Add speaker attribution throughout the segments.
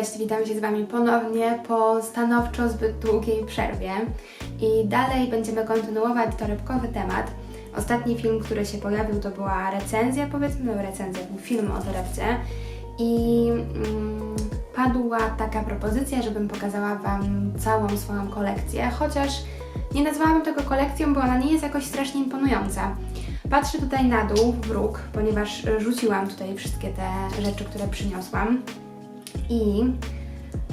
Speaker 1: Cześć, witam się z Wami ponownie po stanowczo zbyt długiej przerwie i dalej będziemy kontynuować torebkowy temat. Ostatni film, który się pojawił, to była recenzja, powiedzmy, no recenzja, był film o torebce i mm, padła taka propozycja, żebym pokazała Wam całą swoją kolekcję, chociaż nie nazwałabym tego kolekcją, bo ona nie jest jakoś strasznie imponująca. Patrzę tutaj na dół, w róg, ponieważ rzuciłam tutaj wszystkie te rzeczy, które przyniosłam. I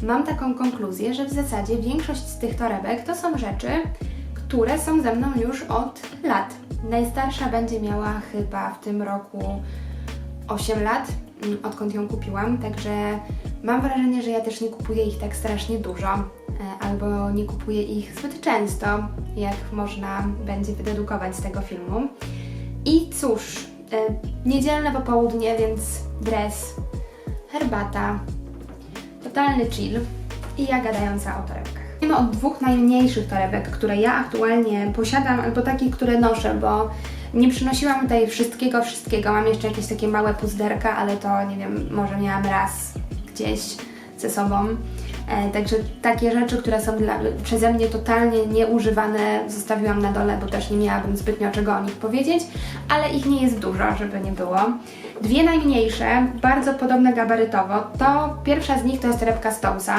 Speaker 1: mam taką konkluzję, że w zasadzie większość z tych torebek to są rzeczy, które są ze mną już od lat. Najstarsza będzie miała chyba w tym roku 8 lat, mm, odkąd ją kupiłam, także mam wrażenie, że ja też nie kupuję ich tak strasznie dużo, e, albo nie kupuję ich zbyt często, jak można będzie wydedukować z tego filmu. I cóż, e, niedzielne popołudnie, więc dres, herbata, totalny chill i ja gadająca o torebkach. Zacznijmy od dwóch najmniejszych torebek, które ja aktualnie posiadam, albo takich, które noszę, bo nie przynosiłam tutaj wszystkiego, wszystkiego. Mam jeszcze jakieś takie małe puzderka, ale to nie wiem, może miałam raz gdzieś ze sobą. E, także takie rzeczy, które są dla, przeze mnie totalnie nieużywane, zostawiłam na dole, bo też nie miałabym zbytnio czego o nich powiedzieć, ale ich nie jest dużo, żeby nie było. Dwie najmniejsze, bardzo podobne gabarytowo, to pierwsza z nich to jest torebka Stousa,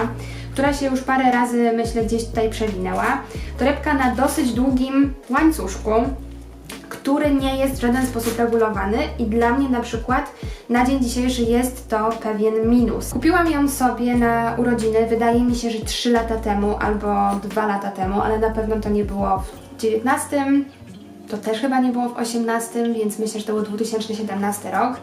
Speaker 1: która się już parę razy, myślę, gdzieś tutaj przewinęła. Torebka na dosyć długim łańcuszku, który nie jest w żaden sposób regulowany i dla mnie na przykład na dzień dzisiejszy jest to pewien minus. Kupiłam ją sobie na urodziny, wydaje mi się, że 3 lata temu albo 2 lata temu, ale na pewno to nie było w 19, to też chyba nie było w 18, więc myślę, że to był 2017 rok.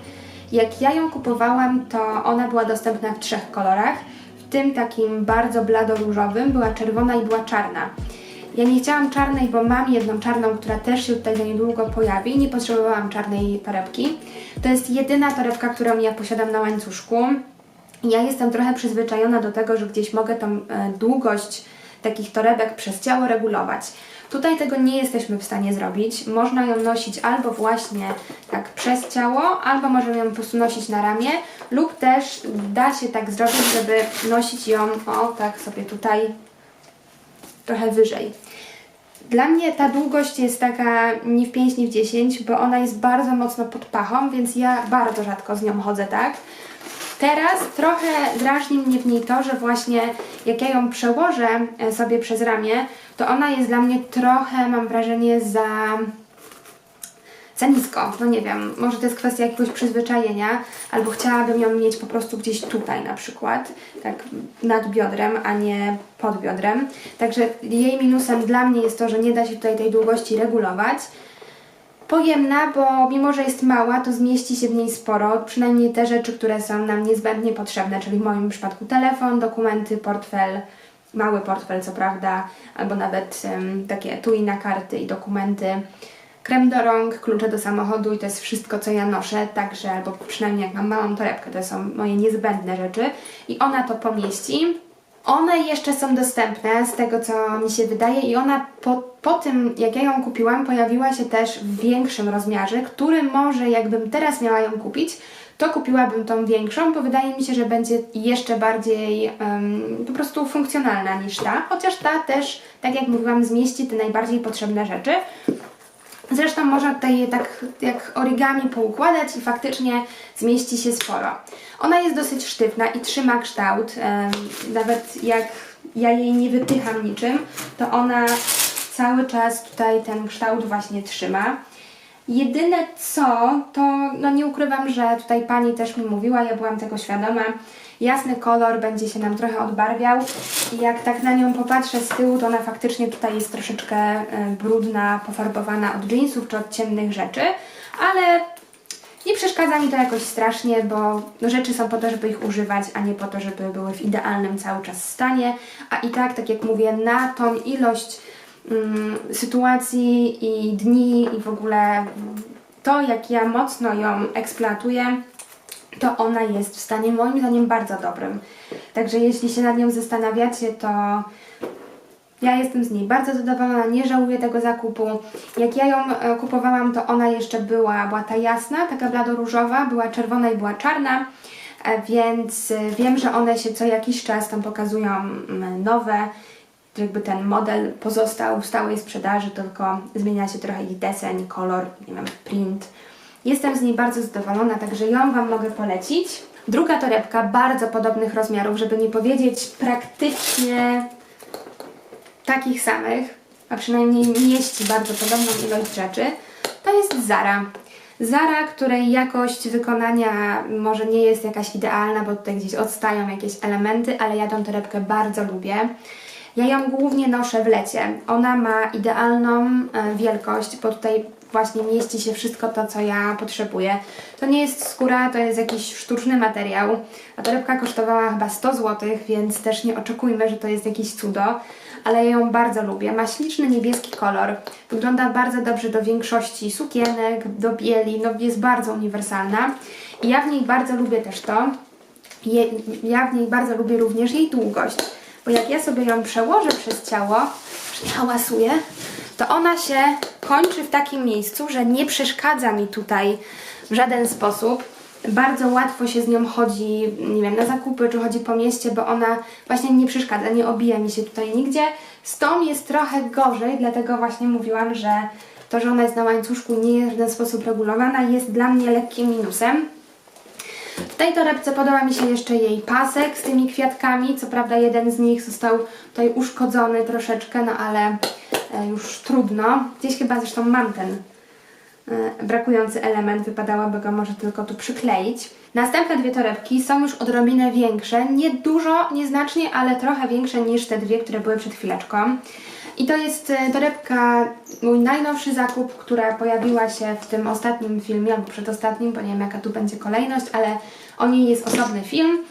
Speaker 1: Jak ja ją kupowałam, to ona była dostępna w trzech kolorach, w tym takim bardzo blado-różowym, była czerwona i była czarna. Ja nie chciałam czarnej, bo mam jedną czarną, która też się tutaj za niedługo pojawi. Nie potrzebowałam czarnej torebki. To jest jedyna torebka, którą ja posiadam na łańcuszku. Ja jestem trochę przyzwyczajona do tego, że gdzieś mogę tą e, długość takich torebek przez ciało regulować. Tutaj tego nie jesteśmy w stanie zrobić. Można ją nosić albo właśnie tak przez ciało, albo możemy ją po prostu nosić na ramię, lub też da się tak zrobić, żeby nosić ją, o tak sobie tutaj trochę wyżej. Dla mnie ta długość jest taka nie w 5, nie w 10, bo ona jest bardzo mocno pod pachą, więc ja bardzo rzadko z nią chodzę tak. Teraz trochę drażni mnie w niej to, że właśnie jak ja ją przełożę e, sobie przez ramię, to ona jest dla mnie trochę, mam wrażenie, za za nisko. No nie wiem, może to jest kwestia jakiegoś przyzwyczajenia, albo chciałabym ją mieć po prostu gdzieś tutaj na przykład, tak nad biodrem, a nie pod biodrem. Także jej minusem dla mnie jest to, że nie da się tutaj tej długości regulować. Pojemna, bo mimo, że jest mała, to zmieści się w niej sporo, przynajmniej te rzeczy, które są nam niezbędnie potrzebne, czyli w moim przypadku telefon, dokumenty, portfel, mały portfel co prawda, albo nawet um, takie etui na karty i dokumenty krem do rąk, klucze do samochodu i to jest wszystko, co ja noszę, także, albo przynajmniej jak mam małą torebkę, to są moje niezbędne rzeczy i ona to pomieści. One jeszcze są dostępne z tego, co mi się wydaje i ona po, po tym, jak ja ją kupiłam, pojawiła się też w większym rozmiarze, który może jakbym teraz miała ją kupić, to kupiłabym tą większą, bo wydaje mi się, że będzie jeszcze bardziej um, po prostu funkcjonalna niż ta, chociaż ta też, tak jak mówiłam, zmieści te najbardziej potrzebne rzeczy. Zresztą można tutaj je tak jak origami poukładać i faktycznie zmieści się sporo. Ona jest dosyć sztywna i trzyma kształt. Nawet jak ja jej nie wypycham niczym, to ona cały czas tutaj ten kształt właśnie trzyma. Jedyne co, to no nie ukrywam, że tutaj pani też mi mówiła, ja byłam tego świadoma, jasny kolor będzie się nam trochę odbarwiał i jak tak na nią popatrzę z tyłu, to ona faktycznie tutaj jest troszeczkę e, brudna, pofarbowana od jeansów czy od ciemnych rzeczy, ale nie przeszkadza mi to jakoś strasznie, bo no, rzeczy są po to, żeby ich używać, a nie po to, żeby były w idealnym cały czas stanie, a i tak, tak jak mówię, na tą ilość mm, sytuacji i dni i w ogóle to, jak ja mocno ją eksploatuję, to ona jest w stanie moim zdaniem bardzo dobrym. Także jeśli się nad nią zastanawiacie, to ja jestem z niej bardzo zadowolona, nie żałuję tego zakupu. Jak ja ją e, kupowałam, to ona jeszcze była, była ta jasna, taka blado-różowa, była czerwona i była czarna. e, więc e, wiem, że one się co jakiś czas tam pokazują mm, nowe, jakby ten model pozostał w stałej sprzedaży, tylko zmienia się trochę ich deseń, kolor, nie wiem, print. Jestem z niej bardzo zadowolona, także ją Wam mogę polecić. Druga torebka bardzo podobnych rozmiarów, żeby nie powiedzieć praktycznie takich samych, a przynajmniej mieści bardzo podobną ilość rzeczy, to jest Zara. Zara, której jakość wykonania może nie jest jakaś idealna, bo tutaj gdzieś odstają jakieś elementy, ale ja tą torebkę bardzo lubię. Ja ją głównie noszę w lecie. Ona ma idealną e, wielkość, bo tutaj właśnie mieści się wszystko to, co ja potrzebuję. To nie jest skóra, to jest jakiś sztuczny materiał. A torebka kosztowała chyba 100 zł, więc też nie oczekujmy, że to jest jakieś cudo. Ale ja ją bardzo lubię. Ma śliczny niebieski kolor. Wygląda bardzo dobrze do większości sukienek, do bieli. No jest bardzo uniwersalna. I ja w niej bardzo lubię też to. Je, ja w niej bardzo lubię również jej długość. Bo jak ja sobie ją przełożę przez ciało, hałasuję, to ona się kończy w takim miejscu, że nie przeszkadza mi tutaj w żaden sposób. Bardzo łatwo się z nią chodzi, nie wiem, na zakupy, czy chodzi po mieście, bo ona właśnie nie przeszkadza, nie obija mi się tutaj nigdzie. Z tą jest trochę gorzej, dlatego właśnie mówiłam, że to, że ona jest na łańcuszku, nie jest w żaden sposób regulowana, jest dla mnie lekkim minusem. W tej torebce podoba mi się jeszcze jej pasek z tymi kwiatkami. Co prawda jeden z nich został tutaj uszkodzony troszeczkę, no ale e, już trudno. Gdzieś chyba zresztą mam ten e, brakujący element, wypadałoby go może tylko tu przykleić. Następne dwie torebki są już odrobinę większe, nie dużo, nieznacznie, ale trochę większe niż te dwie, które były przed chwileczką. I to jest e, torebka, mój najnowszy zakup, która pojawiła się w tym ostatnim filmie, albo przedostatnim, bo nie wiem jaka tu będzie kolejność, ale o niej jest osobny film.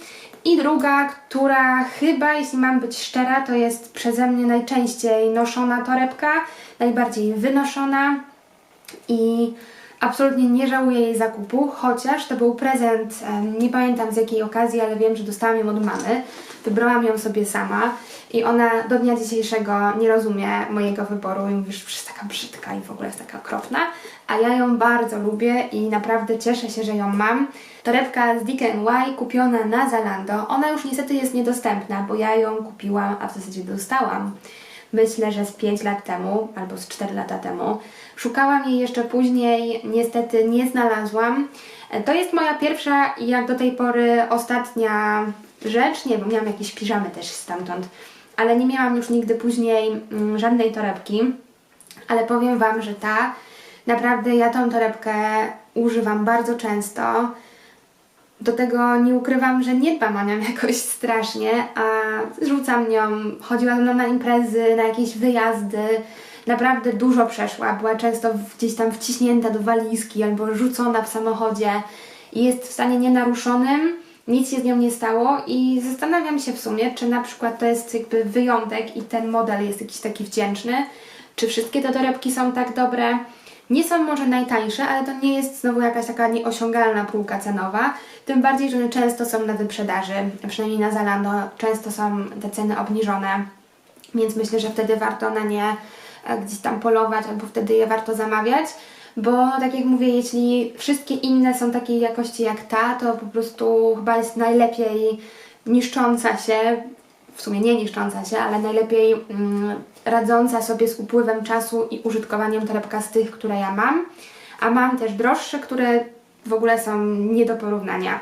Speaker 1: I druga, która chyba, jeśli mam być szczera, to jest przeze mnie najczęściej noszona torebka, najbardziej wynoszona i absolutnie nie żałuję jej zakupu, chociaż to był prezent, nie pamiętam z jakiej okazji, ale wiem, że dostałam ją od mamy. Wybrałam ją sobie sama i ona do dnia dzisiejszego nie rozumie mojego wyboru i mówi, że jest taka brzydka i w ogóle jest taka okropna, a ja ją bardzo lubię i naprawdę cieszę się, że ją mam. Torebka z DKNY kupiona na Zalando. Ona już niestety jest niedostępna, bo ja ją kupiłam, a w zasadzie dostałam myślę, że z 5 lat temu albo z 4 lata temu. Szukałam jej jeszcze później, niestety nie znalazłam. To jest moja pierwsza i jak do tej pory ostatnia rzecz, nie, bo miałam jakieś piżamy też stamtąd, ale nie miałam już nigdy później mm, żadnej torebki, ale powiem Wam, że ta, naprawdę ja tą torebkę używam bardzo często. Do tego nie ukrywam, że nie dbam o nią jakoś strasznie, a rzucam nią, chodziła ze mną na imprezy, na jakieś wyjazdy, naprawdę dużo przeszła, była często gdzieś tam wciśnięta do walizki albo rzucona w samochodzie. I jest w stanie nienaruszonym, nic się z nią nie stało i zastanawiam się w sumie, czy na przykład to jest jakby wyjątek i ten model jest jakiś taki wdzięczny, czy wszystkie te torebki są tak dobre. Nie są może najtańsze, ale to nie jest znowu jakaś taka nieosiągalna półka cenowa. Tym bardziej, że one często są na wyprzedaży, przynajmniej na Zalando, często są te ceny obniżone, więc myślę, że wtedy warto na nie e, gdzieś tam polować, albo wtedy je warto zamawiać, bo tak jak mówię, jeśli wszystkie inne są takiej jakości jak ta, to po prostu chyba jest najlepiej niszcząca się, w sumie nie niszcząca się, ale najlepiej mm, radząca sobie z upływem czasu i użytkowaniem torebka z tych, które ja mam. A mam też droższe, które w ogóle są nie do porównania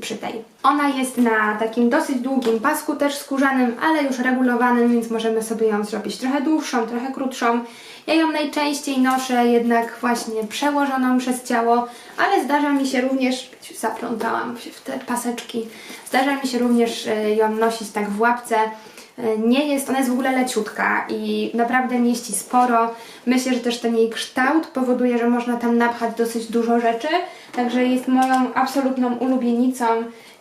Speaker 1: przy tej. Ona jest na takim dosyć długim pasku, też skórzanym, ale już regulowanym, więc możemy sobie ją zrobić trochę dłuższą, trochę krótszą. Ja ją najczęściej noszę jednak właśnie przełożoną przez ciało, ale zdarza mi się również, zaplątałam się w te paseczki, zdarza mi się również e, ją nosić tak w łapce. E, Nie jest, ona jest w ogóle leciutka i naprawdę mieści sporo. Myślę, że też ten jej kształt powoduje, że można tam napchać dosyć dużo rzeczy, także jest moją absolutną ulubienicą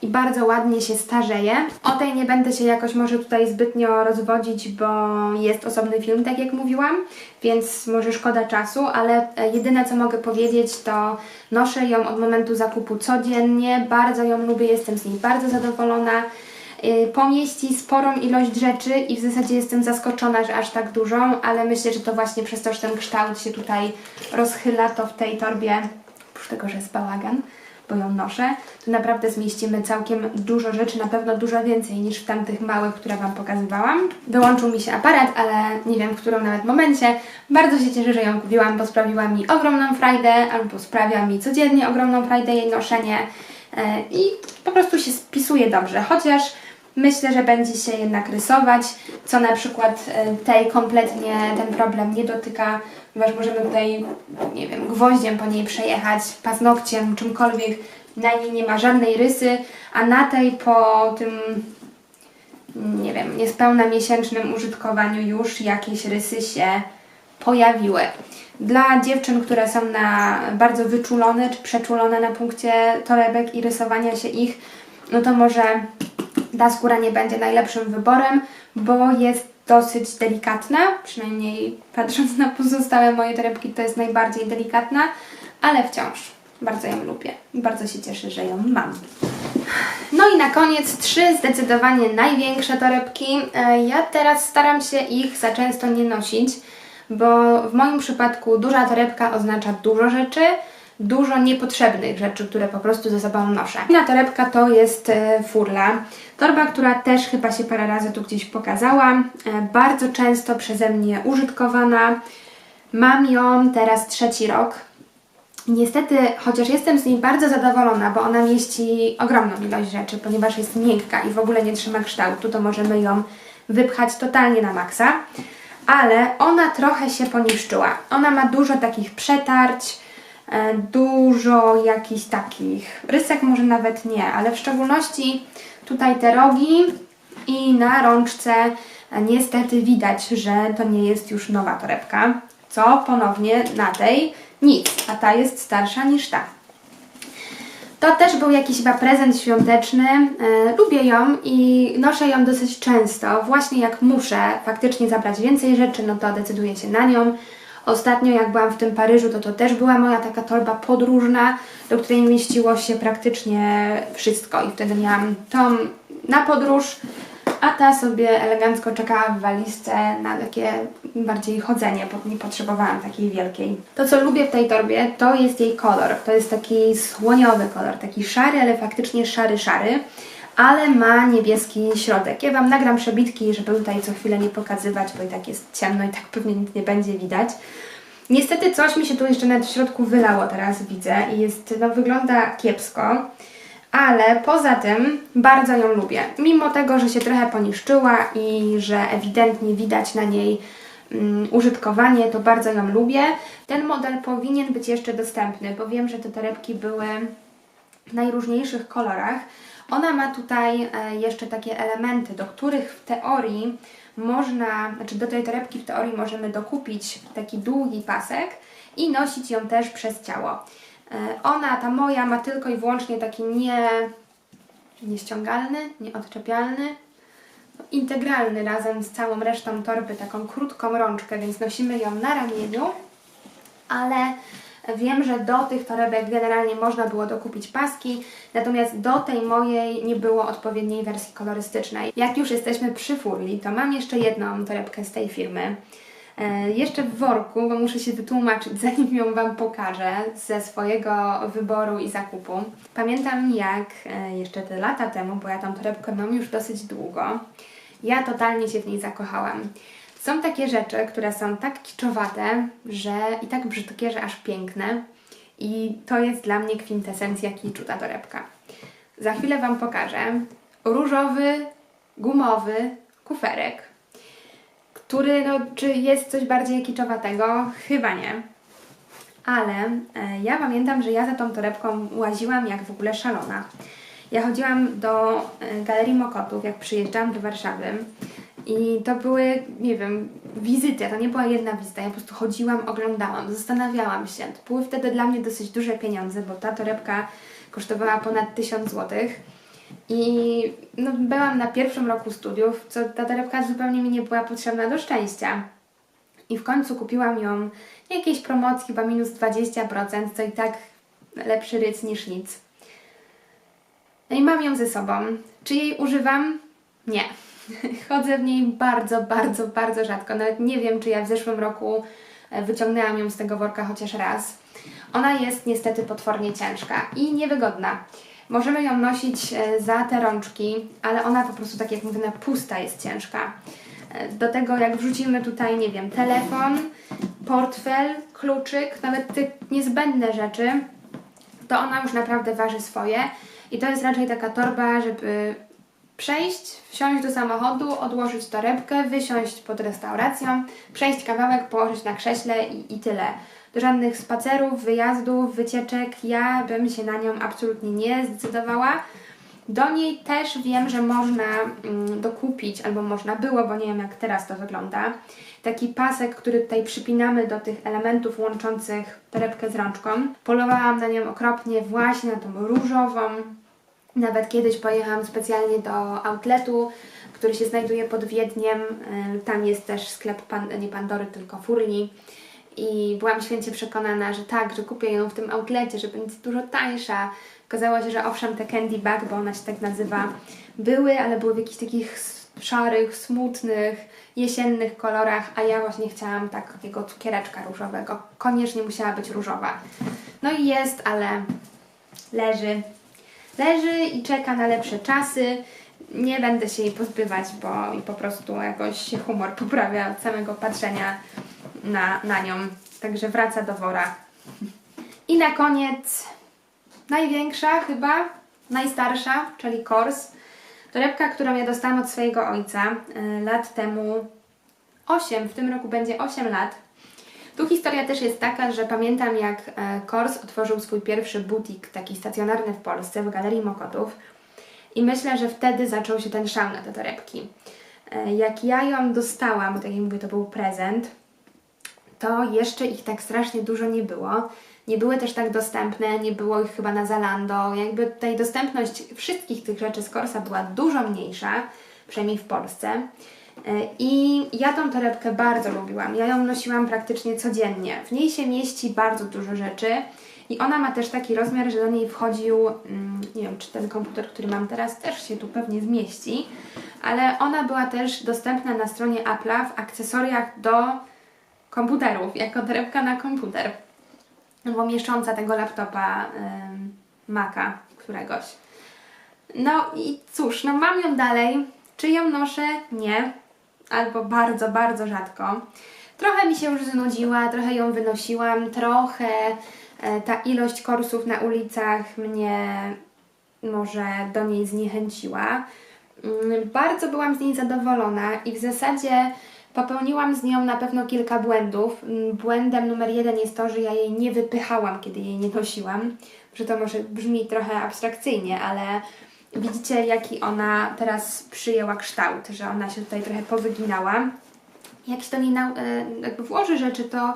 Speaker 1: i bardzo ładnie się starzeje. O tej nie będę się jakoś może tutaj zbytnio rozwodzić, bo jest osobny film, tak jak mówiłam, więc może szkoda czasu, ale e, jedyne co mogę powiedzieć to noszę ją od momentu zakupu codziennie, bardzo ją lubię, jestem z niej bardzo zadowolona. Y, pomieści sporą ilość rzeczy i w zasadzie jestem zaskoczona, że aż tak dużą, ale myślę, że to właśnie przez to, że ten kształt się tutaj rozchyla, to w tej torbie, oprócz tego, że jest bałagan, bo ją noszę, to naprawdę zmieścimy całkiem dużo rzeczy, na pewno dużo więcej niż w tamtych małych, które Wam pokazywałam. Wyłączył mi się aparat, ale nie wiem w którym nawet momencie. Bardzo się cieszę, że ją kupiłam, bo sprawiła mi ogromną frajdę, albo sprawia mi codziennie ogromną frajdę jej noszenie e, i po prostu się spisuje dobrze, chociaż Myślę, że będzie się jednak rysować, co na przykład e, tej kompletnie ten problem nie dotyka, ponieważ możemy tutaj, nie wiem, gwoździem po niej przejechać, paznokciem, czymkolwiek. Na niej nie ma żadnej rysy, a na tej po tym, nie wiem, niespełna miesięcznym użytkowaniu już jakieś rysy się pojawiły. Dla dziewczyn, które są na bardzo wyczulone czy przeczulone na punkcie torebek i rysowania się ich, no to może ta skóra nie będzie najlepszym wyborem, bo jest dosyć delikatna, przynajmniej patrząc na pozostałe moje torebki, to jest najbardziej delikatna, ale wciąż bardzo ją lubię. Bardzo się cieszę, że ją mam. No i na koniec trzy zdecydowanie największe torebki. E, Ja teraz staram się ich za często nie nosić, bo w moim przypadku duża torebka oznacza dużo rzeczy, dużo niepotrzebnych rzeczy, które po prostu ze sobą noszę. Inna torebka to jest e, furla. Torba, która też chyba się parę razy tu gdzieś pokazała. E, Bardzo często przeze mnie użytkowana. Mam ją teraz trzeci rok. Niestety, chociaż jestem z niej bardzo zadowolona, bo ona mieści ogromną ilość rzeczy, ponieważ jest miękka i w ogóle nie trzyma kształtu, to możemy ją wypchać totalnie na maksa. Ale ona trochę się poniszczyła. Ona ma dużo takich przetarć, dużo jakichś takich rysek, może nawet nie, ale w szczególności tutaj te rogi i na rączce e, niestety widać, że to nie jest już nowa torebka, co ponownie na tej nic, a ta jest starsza niż ta. To też był jakiś chyba prezent świąteczny. E, lubię ją i noszę ją dosyć często. Właśnie jak muszę faktycznie zabrać więcej rzeczy, no to decyduję się na nią. Ostatnio jak byłam w tym Paryżu, to to też była moja taka torba podróżna, do której mieściło się praktycznie wszystko i wtedy miałam tą na podróż, a ta sobie elegancko czekała w walizce na takie bardziej chodzenie, bo nie potrzebowałam takiej wielkiej. To, co lubię w tej torbie, to jest jej kolor. To jest taki słoniowy kolor, taki szary, ale faktycznie szary, szary, ale ma niebieski środek. Ja Wam nagram przebitki, żeby tutaj co chwilę nie pokazywać, bo i tak jest ciemno i tak pewnie nic nie będzie widać. Niestety coś mi się tu jeszcze nawet w środku wylało teraz, widzę i jest, no wygląda kiepsko. Ale poza tym bardzo ją lubię. Mimo tego, że się trochę poniszczyła i że ewidentnie widać na niej mm, użytkowanie, to bardzo ją lubię. Ten model powinien być jeszcze dostępny, bo wiem, że te torebki były w najróżniejszych kolorach. Ona ma tutaj e, jeszcze takie elementy, do których w teorii można, znaczy do tej torebki w teorii możemy dokupić taki długi pasek i nosić ją też przez ciało. E, Ona, ta moja, ma tylko i wyłącznie taki nie, nieściągalny, nieodczepialny, no, integralny razem z całą resztą torby, taką krótką rączkę, więc nosimy ją na ramieniu, ale wiem, że do tych torebek generalnie można było dokupić paski, natomiast do tej mojej nie było odpowiedniej wersji kolorystycznej. Jak już jesteśmy przy Furli, to mam jeszcze jedną torebkę z tej firmy. E, Jeszcze w worku, bo muszę się wytłumaczyć, zanim ją Wam pokażę ze swojego wyboru i zakupu. Pamiętam jak e, jeszcze te lata temu, bo ja tą torebkę mam już dosyć długo, ja totalnie się w niej zakochałam. Są takie rzeczy, które są tak kiczowate, że i tak brzydkie, że aż piękne. I to jest dla mnie kwintesencja kiczu ta torebka. Za chwilę Wam pokażę różowy, gumowy kuferek, który, no, czy jest coś bardziej kiczowatego? Chyba nie. Ale e, ja pamiętam, że ja za tą torebką łaziłam jak w ogóle szalona. Ja chodziłam do e, Galerii Mokotów, jak przyjeżdżałam do Warszawy i to były, nie wiem, wizyty, to nie była jedna wizyta, ja po prostu chodziłam, oglądałam, zastanawiałam się. To były wtedy dla mnie dosyć duże pieniądze, bo ta torebka kosztowała ponad 1000 złotych. I no, byłam na pierwszym roku studiów, co ta torebka zupełnie mi nie była potrzebna do szczęścia. I w końcu kupiłam ją jakiejś promocji, chyba minus 20%, co i tak lepszy ryc niż nic. No i mam ją ze sobą. Czy jej używam? Nie. Chodzę w niej bardzo, bardzo, bardzo rzadko. Nawet nie wiem, czy ja w zeszłym roku E, Wyciągnęłam ją z tego worka chociaż raz. Ona jest niestety potwornie ciężka i niewygodna. Możemy ją nosić e, za te rączki, ale ona po prostu, tak jak mówię, na pusta jest ciężka. E, Do tego jak wrzucimy tutaj, nie wiem, telefon, portfel, kluczyk, nawet te niezbędne rzeczy, to ona już naprawdę waży swoje. I to jest raczej taka torba, żeby przejść, wsiąść do samochodu, odłożyć torebkę, wysiąść pod restauracją, przejść kawałek, położyć na krześle i, i tyle. Do żadnych spacerów, wyjazdów, wycieczek ja bym się na nią absolutnie nie zdecydowała. Do niej też wiem, że można mm, dokupić, albo można było, bo nie wiem jak teraz to wygląda, taki pasek, który tutaj przypinamy do tych elementów łączących torebkę z rączką. Polowałam na nią okropnie właśnie na tą różową. Nawet kiedyś pojechałam specjalnie do outletu, który się znajduje pod Wiedniem. Ym, Tam jest też sklep, pan, nie Pandory, tylko Furli. I byłam święcie przekonana, że tak, że kupię ją w tym outlecie, że będzie dużo tańsza. Okazało się, że owszem, te candy bag, bo ona się tak nazywa, były, ale były w jakichś takich szarych, smutnych, jesiennych kolorach, a ja właśnie chciałam tak takiego cukiereczka różowego. Koniecznie musiała być różowa. No i jest, ale leży. Leży i czeka na lepsze czasy. Nie będę się jej pozbywać, bo i po prostu jakoś humor poprawia od samego patrzenia na, na nią. Także wraca do wora. I na koniec największa chyba, najstarsza, czyli Kors. Torebka, którą ja dostałam od swojego ojca e, lat temu 8, w tym roku będzie 8 lat. Tu historia też jest taka, że pamiętam jak e, Kors otworzył swój pierwszy butik, taki stacjonarny w Polsce, w Galerii Mokotów. I myślę, że wtedy zaczął się ten szał na te torebki. E, Jak ja ją dostałam, bo tak jak mówię, to był prezent, to jeszcze ich tak strasznie dużo nie było. Nie były też tak dostępne, nie było ich chyba na Zalando. Jakby tutaj dostępność wszystkich tych rzeczy z Corsa była dużo mniejsza, przynajmniej w Polsce. E, I ja tą torebkę bardzo lubiłam. Ja ją nosiłam praktycznie codziennie. W niej się mieści bardzo dużo rzeczy i ona ma też taki rozmiar, że do niej wchodził, mm, nie wiem, czy ten komputer, który mam teraz, też się tu pewnie zmieści, ale ona była też dostępna na stronie Apple'a w akcesoriach do komputerów, jako torebka na komputer, albo mieszcząca tego laptopa ym, Maca któregoś. No i cóż, no mam ją dalej. Czy ją noszę? Nie. Albo bardzo, bardzo rzadko. Trochę mi się już znudziła, trochę ją wynosiłam, trochę e, ta ilość korsów na ulicach mnie może do niej zniechęciła. Mm, Bardzo byłam z niej zadowolona i w zasadzie popełniłam z nią na pewno kilka błędów. Mm, Błędem numer jeden jest to, że ja jej nie wypychałam, kiedy jej nie nosiłam. Że to może brzmi trochę abstrakcyjnie, ale widzicie, jaki ona teraz przyjęła kształt, że ona się tutaj trochę powyginała. Jak się do niej e, jakby włoży rzeczy, to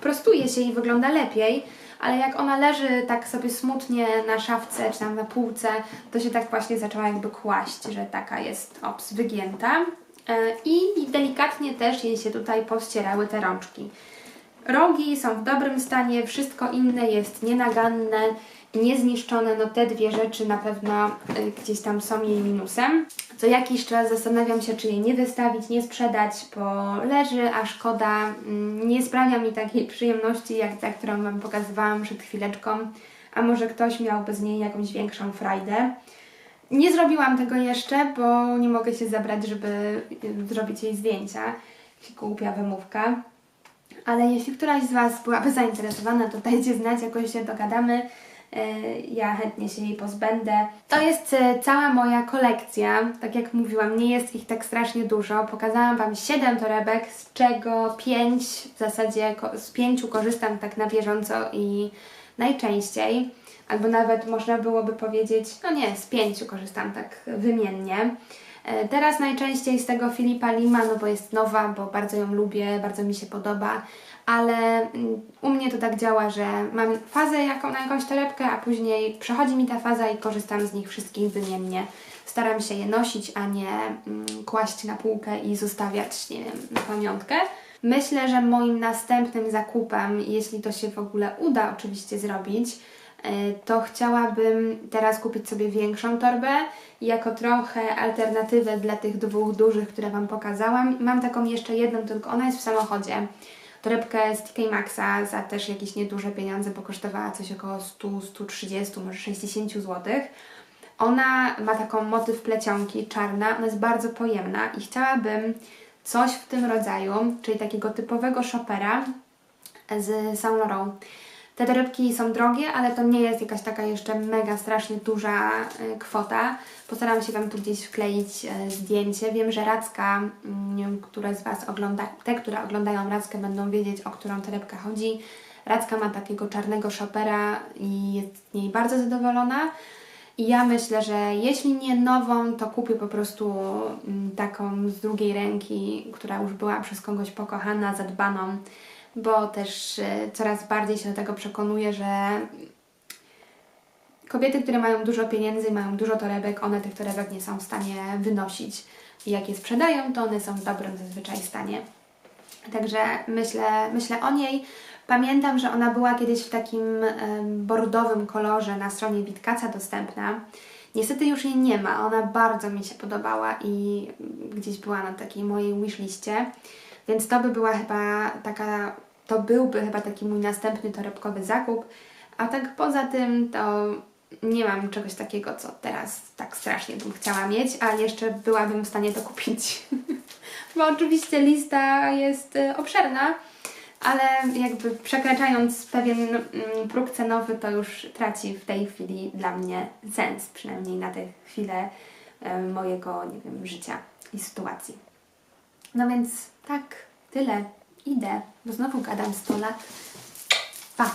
Speaker 1: prostuje się i wygląda lepiej, ale jak ona leży tak sobie smutnie na szafce czy tam na półce, to się tak właśnie zaczęła jakby kłaść, że taka jest ops, wygięta. E, I delikatnie też jej się tutaj powścierały te rączki. Rogi są w dobrym stanie, wszystko inne jest nienaganne niezniszczone. No te dwie rzeczy na pewno y, gdzieś tam są jej minusem. Co jakiś czas zastanawiam się, czy jej nie wystawić, nie sprzedać, bo leży, a szkoda. Mm, Nie sprawia mi takiej przyjemności jak ta, którą Wam pokazywałam przed chwileczką. A może ktoś miałby z niej jakąś większą frajdę. Nie zrobiłam tego jeszcze, bo nie mogę się zabrać, żeby y, zrobić jej zdjęcia. Głupia wymówka. Ale jeśli któraś z Was byłaby zainteresowana, to dajcie znać, jakoś się dogadamy. E, Ja chętnie się jej pozbędę. To jest e, cała moja kolekcja. Tak jak mówiłam, nie jest ich tak strasznie dużo. Pokazałam Wam 7 torebek, z czego 5 w zasadzie z 5 korzystam tak na bieżąco i najczęściej. Albo nawet można byłoby powiedzieć, no nie, z 5 korzystam tak wymiennie. E, Teraz najczęściej z tego Filipa Lima, no bo jest nowa, bo bardzo ją lubię, bardzo mi się podoba, ale mm, u mnie to tak działa, że mam fazę jaką, na jakąś torebkę, a później przechodzi mi ta faza i korzystam z nich wszystkich wymiennie. Staram się je nosić, a nie mm, kłaść na półkę i zostawiać, nie wiem, na pamiątkę. Myślę, że moim następnym zakupem, jeśli to się w ogóle uda oczywiście zrobić, e, to chciałabym teraz kupić sobie większą torbę jako trochę alternatywę dla tych dwóch dużych, które Wam pokazałam. Mam taką jeszcze jedną, tylko ona jest w samochodzie. Torebkę z TK Maxa za też jakieś nieduże pieniądze, bo kosztowała coś około 100, 130, może 60 zł. Ona ma taką motyw plecionki, czarna, ona jest bardzo pojemna i chciałabym coś w tym rodzaju, czyli takiego typowego shopera z Saint Laurent. Te torebki są drogie, ale to nie jest jakaś taka jeszcze mega strasznie duża y, kwota. Postaram się Wam tu gdzieś wkleić y, zdjęcie. Wiem, że Racka, mm, które z Was ogląda, te, które oglądają Rackę będą wiedzieć, o którą torebkę chodzi. Racka ma takiego czarnego shopera i jest z niej bardzo zadowolona. I ja myślę, że jeśli nie nową, to kupię po prostu mm, taką z drugiej ręki, która już była przez kogoś pokochana, zadbaną, bo też e, coraz bardziej się do tego przekonuję, że kobiety, które mają dużo pieniędzy mają dużo torebek, one tych torebek nie są w stanie wynosić. I jak je sprzedają, to one są w dobrym zazwyczaj stanie. Także myślę, myślę o niej. Pamiętam, że ona była kiedyś w takim bordowym kolorze na stronie Witkaca dostępna. Niestety już jej nie ma. Ona bardzo mi się podobała i gdzieś była na takiej mojej wishliście. Więc to by była chyba taka, to byłby chyba taki mój następny torebkowy zakup. A tak poza tym to nie mam czegoś takiego, co teraz tak strasznie bym chciała mieć, a jeszcze byłabym w stanie to kupić. Bo oczywiście lista jest y, obszerna, ale jakby przekraczając pewien mm, próg cenowy, to już traci w tej chwili dla mnie sens, przynajmniej na tę chwilę e, mojego, nie wiem, życia i sytuacji. No więc tak, tyle. Idę, bo znowu gadam 100 lat. Pa!